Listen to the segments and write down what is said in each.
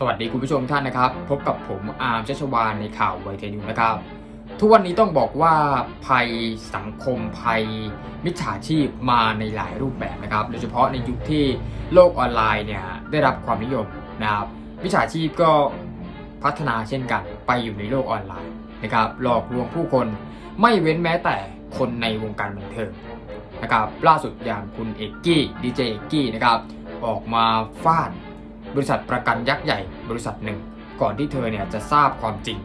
สวัสดีคุณผู้ชมท่านนะครับ พบกับผมอาร์มชัชวานในข่าวไวเทนิวนะครับ ทุกวันนี้ต้องบอกว่าภัยสังคมภัย มิจฉาชีพมาในหลายรูปแบบนะครับ โดยเฉพาะในยุคที่โลกออนไลน์เนี่ยได้รับความนิยมนะครับมิจฉาชีพก็พัฒนาเช่นกัน ไปอยู่ในโลกออนไลน์นะครับหลอกลวงผู้คนไม่เว้นแม้แต่คนในวงการบันเทิงนะครับล่าสุดอย่างคุณเอกกี้ดีเจเอกกี้นะครับออกมาฟาด บริษัทประกันยักษ์ใหญ่บริษัทหนึ่ง ก่อนที่เธอเนี่ยจะทราบความจริง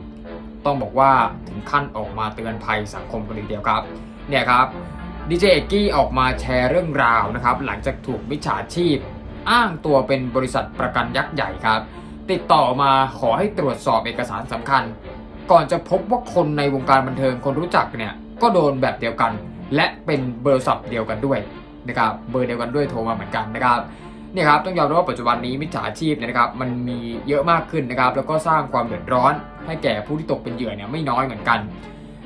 ต้องบอกว่าถึงขั้นออกมาเตือนภัยสังคมกันเลยเดียวครับเนี่ยครับดีเจเอกกี้ออกมาแชร์เรื่องราวนะครับหลังจากถูกมิจฉาชีพ อ้างตัวเป็นบริษัทประกันยักษ์ใหญ่ครับ ติดต่อมาขอให้ตรวจสอบเอกสารสำคัญ ก่อนจะพบว่าคนในวงการบันเทิงคนรู้จักเนี่ยก็โดนแบบเดียวกัน และเป็นเบอร์ศัพท์เดียวกันด้วยนะครับเบอร์เดียวกันด้วยโทรมาเหมือนกันนะครับ เนี่ยครับต้องยอมรับว่าปัจจุบันนี้มิจฉาชีพเนี่ยนะครับมันมีเยอะมากขึ้นนะครับแล้วก็สร้างความเดือดร้อน ให้แก่ผู้ที่ตกเป็นเหยื่อเนี่ยไม่น้อยเหมือนกัน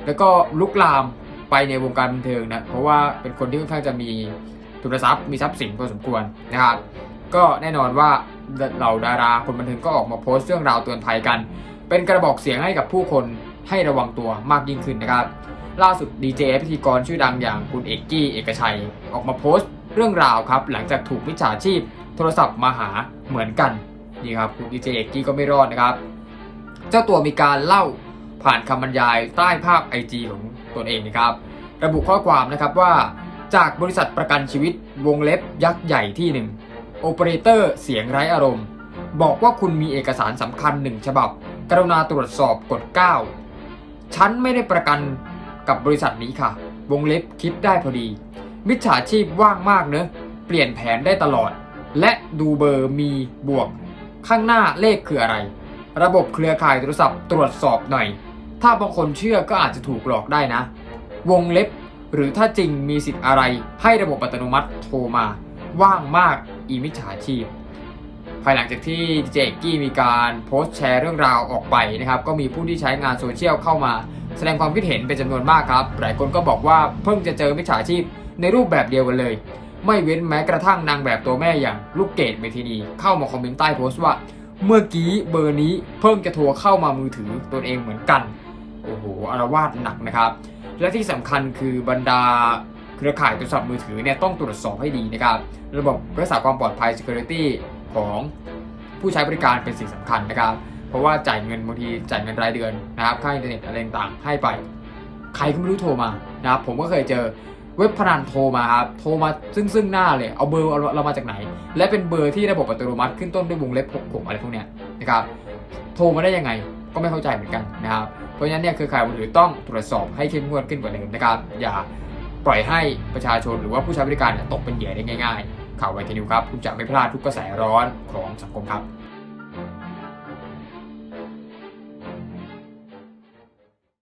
แล้วก็ลุกลามไปในวงการบันเทิงนะเพราะว่าเป็นคนที่ค่อนข้างจะมีทุนทรัพย์มีทรัพย์สินพอสมควรนะครับก็แน่นอนว่าเหล่าดาราคนบันเทิงก็ออกมาโพสต์เรื่องราวเตือนภัยกัน เป็นกระบอกเสียงให้กับผู้คนให้ระวังตัวมากยิ่งขึ้นนะครับ ล่าสุดดีเจพิธีกรชื่อดังอย่างคุณเอกกี้เอกชัย ออกมาโพสต์ เรื่องราวครับ หลังจากถูกมิจฉาชีพ โทรศัพท์มาหาเหมือนกันนี่ครับคุณดีเจเอกกี้ก็ไม่รอดนะครับ เจ้าตัวมีการเล่าผ่านคำบรรยายใต้ภาพ IG ของตนเองนะครับ ระบุข้อความนะครับว่า จากบริษัทประกันชีวิตวงเล็บยักษ์ใหญ่ที่หนึ่งโอเปอเรเตอร์เสียงไร้อารมณ์ บอกว่าคุณมีเอกสารสำคัญหนึ่งฉบับ กรุณาตรวจสอบกด 9 ฉันไม่ได้ประกันกับบริษัทนี้ค่ะ วงเล็บคิดได้พอดี มิจฉาชีพว่างมากเนอะเปลี่ยนแผนได้ตลอด และดูเบอร์มีบวก ข้างหน้าเลขคืออะไร ระบบเครือข่ายโทรศัพท์ตรวจสอบหน่อย ถ้าบางคนเชื่อก็อาจจะถูกหลอกได้นะ วงเล็บ หรือถ้าจริงมีสิทธิ์อะไร ให้ระบบอัตโนมัติโทรมา ว่างมากอีมิจฉาชีพ ภายหลังจากที่เจกี้มีการโพสต์แชร์เรื่องราวออกไปนะครับก็มีผู้ที่ใช้งานโซเชียลเข้ามา แสดงความคิดเห็นเป็นจำนวนมากครับหลายคนก็บอกว่าเพิ่งจะเจอมิจฉาชีพ ในรูปแบบเดียวกันเลย ไม่เว้นแม้กระทั่งนางแบบตัวแม่อย่างลูกเกดเมทินี เข้ามาคอมเมนต์ใต้โพสต์ว่า เมื่อกี้เบอร์นี้เพิ่งจะโทรเข้ามามือถือตนเองเหมือนกัน โอ้โหอารวาสหนักนะครับ และที่สำคัญคือบรรดาเครือข่ายโทรศัพท์มือถือเนี่ยต้องตรวจสอบให้ดีนะครับ ระบบรักษาความปลอดภัย security ของผู้ใช้บริการเป็นสิ่งสำคัญนะครับ เพราะว่าจ่ายเงินบางทีจ่ายเงินรายเดือนนะครับ ค่าอินเทอร์เน็ตอะไรต่างๆให้ไป ใครก็ไม่รู้โทรมานะครับ ผมก็เคยเจอ เว็บพนันโทรมาครับ โทรมาซึ่งซึ่งหน้าเลย เอาเบอร์เรามาจากไหน และเป็นเบอร์ที่ระบบอัตโนมัติขึ้นต้นด้วยวงเล็บ66อะไรพวกเนี้ยนะครับ โทรมาได้ยังไงก็ไม่เข้าใจเหมือนกันนะครับ เพราะฉะนั้นเนี่ยเครือข่ายมือถือต้องตรวจสอบให้เข้มงวดขึ้นกว่าเดิมนะครับ อย่าปล่อยให้ประชาชนหรือว่าผู้ใช้บริการตกเป็นเหยื่อได้ง่าย ๆ ข่าวไวทีนิวครับ คุณจะไม่พลาดทุกกระแสร้อนของสังคมครับ